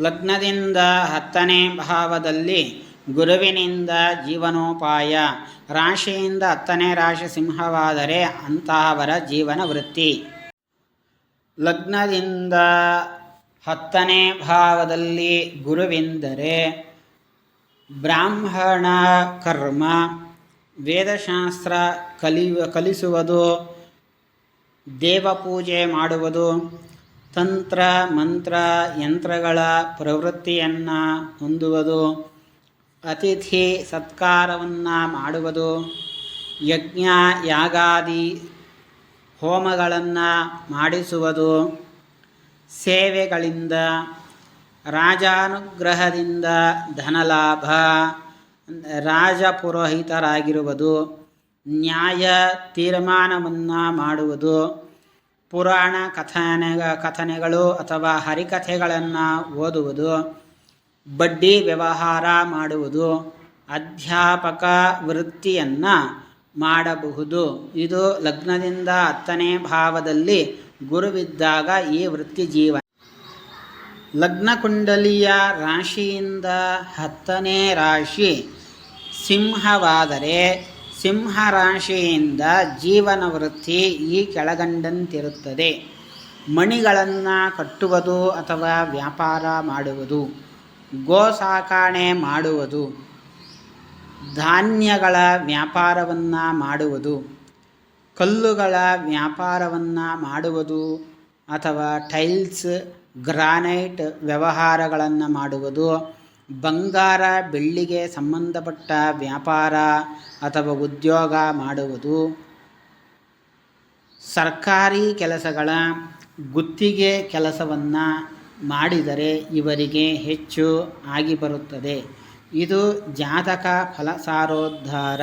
ಲಗ್ನದಿಂದ ಹತ್ತನೇ ಭಾವದಲ್ಲಿ ಗುರುವಿನಿಂದ ಜೀವನೋಪಾಯ. ರಾಶಿಯಿಂದ ಹತ್ತನೇ ರಾಶಿ ಸಿಂಹವಾದರೆ ಅಂತಹವರ ಜೀವನ ವೃತ್ತಿ. ಲಗ್ನದಿಂದ ಹತ್ತನೇ ಭಾವದಲ್ಲಿ ಗುರುವೆಂದರೆ ಬ್ರಾಹ್ಮಣ ಕರ್ಮ, ವೇದಶಾಸ್ತ್ರ ಕಲಿಯುವ, ಕಲಿಸುವುದು, ದೇವಪೂಜೆ ಮಾಡುವುದು ತಂತ್ರ, ಮಂತ್ರ, ಯಂತ್ರಗಳ ಪ್ರವೃತ್ತಿಯನ್ನು ಹೊಂದುವುದು, ಅತಿಥಿ ಸತ್ಕಾರವನ್ನು ಮಾಡುವುದು, ಯಜ್ಞ, ಯಾಗಾದಿ ಹೋಮಗಳನ್ನು ಮಾಡಿಸುವುದು, ಸೇವೆಗಳಿಂದ, ರಾಜಾನುಗ್ರಹದಿಂದ ಧನಲಾಭ, ರಾಜಪುರೋಹಿತರಾಗಿರುವುದು, ನ್ಯಾಯ ತೀರ್ಮಾನವನ್ನು ಮಾಡುವುದು ಪುರಾಣ ಕಥನೆ, ಕಥನೆಗಳು ಅಥವಾ ಹರಿಕಥೆಗಳನ್ನು ಓದುವುದು, ಬಡ್ಡಿ ವ್ಯವಹಾರ ಮಾಡುವುದು, ಅಧ್ಯಾಪಕ ವೃತ್ತಿಯನ್ನು ಮಾಡಬಹುದು. ಇದು ಲಗ್ನದಿಂದ ಹತ್ತನೇ ಭಾವದಲ್ಲಿ ಗುರುವಿದ್ದಾಗ ಈ ವೃತ್ತಿ ಜೀವನ. ಲಗ್ನ ಕುಂಡಲಿಯ ರಾಶಿಯಿಂದ ಹತ್ತನೇ ರಾಶಿ ಸಿಂಹವಾದರೆ ಸಿಂಹ ರಾಶಿಯಿಂದ ಜೀವನ ವೃತ್ತಿ ಈ ಕೆಳಗಂಡಂತಿರುತ್ತದೆ. ಮಣಿಗಳನ್ನು ಕಟ್ಟುವುದು ಅಥವಾ ವ್ಯಾಪಾರ ಮಾಡುವುದು ಗೋ ಸಾಕಾಣೆ ಮಾಡುವುದು, ಧಾನ್ಯಗಳ ವ್ಯಾಪಾರವನ್ನು ಮಾಡುವುದು, ಕಲ್ಲುಗಳ ವ್ಯಾಪಾರವನ್ನು ಮಾಡುವುದು ಅಥವಾ ಟೈಲ್ಸ್, ಗ್ರಾನೈಟ್ ವ್ಯವಹಾರಗಳನ್ನು ಮಾಡುವುದು, ಬಂಗಾರ, ಬೆಳ್ಳಿಗೆ ಸಂಬಂಧಪಟ್ಟ ವ್ಯಾಪಾರ ಅಥವಾ ಉದ್ಯೋಗ ಮಾಡುವುದು. ಸರ್ಕಾರಿ ಕೆಲಸಗಳ ಗುತ್ತಿಗೆ ಕೆಲಸವನ್ನು ಮಾಡಿದರೆ ಇವರಿಗೆ ಹೆಚ್ಚು ಆಗಿ ಬರುತ್ತದೆ. ಇದು ಜಾತಕ ಫಲಸಾರೋದ್ಧಾರ.